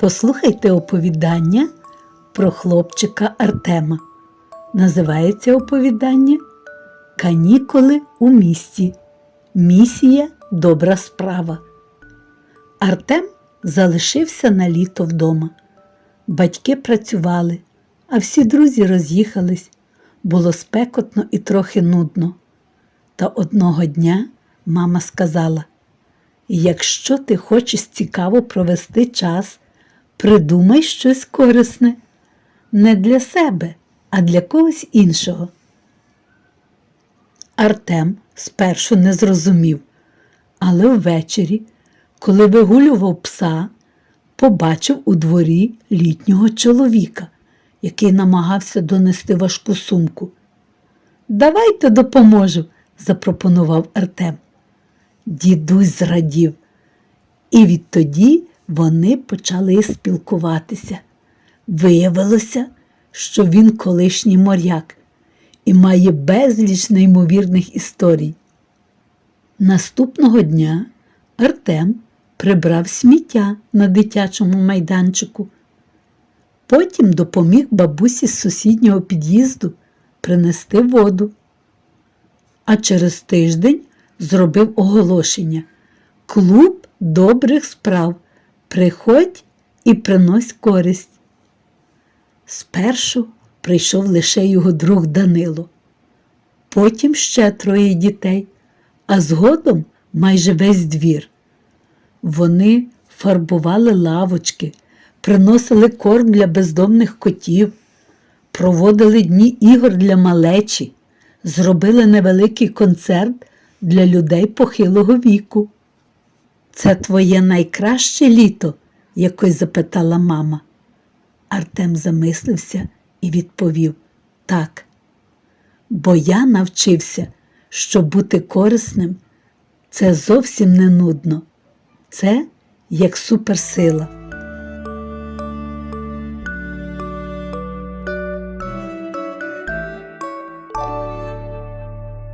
Послухайте оповідання про хлопчика Артема. Називається оповідання Канікули у місті. Місія добра справа. Артем залишився на літо вдома. Батьки працювали, а всі друзі роз'їхались. Було спекотно і трохи нудно. Та одного дня мама сказала: Якщо ти хочеш цікаво провести час, придумай щось корисне. Не для себе, а для когось іншого. Артем спершу не зрозумів, але ввечері, коли вигулював пса, побачив у дворі літнього чоловіка, який намагався донести важку сумку. Давайте допоможу, запропонував Артем. Дідусь зрадів, і відтоді вони почали спілкуватися. Виявилося, що він колишній моряк і має безліч неймовірних історій. Наступного дня Артем прибрав сміття на дитячому майданчику. Потім допоміг бабусі з сусіднього під'їзду принести воду. А через тиждень зробив оголошення Клуб добрих справ. Приходь і принось користь. Спершу прийшов лише його друг Данило, потім ще троє дітей, а згодом майже весь двір. Вони фарбували лавочки, приносили корм для бездомних котів, проводили дні ігор для малечі, зробили невеликий концерт для людей похилого віку. Це твоє найкраще літо? якось запитала мама. Артем замислився і відповів так. Бо я навчився, що бути корисним це зовсім не нудно. Це як суперсила.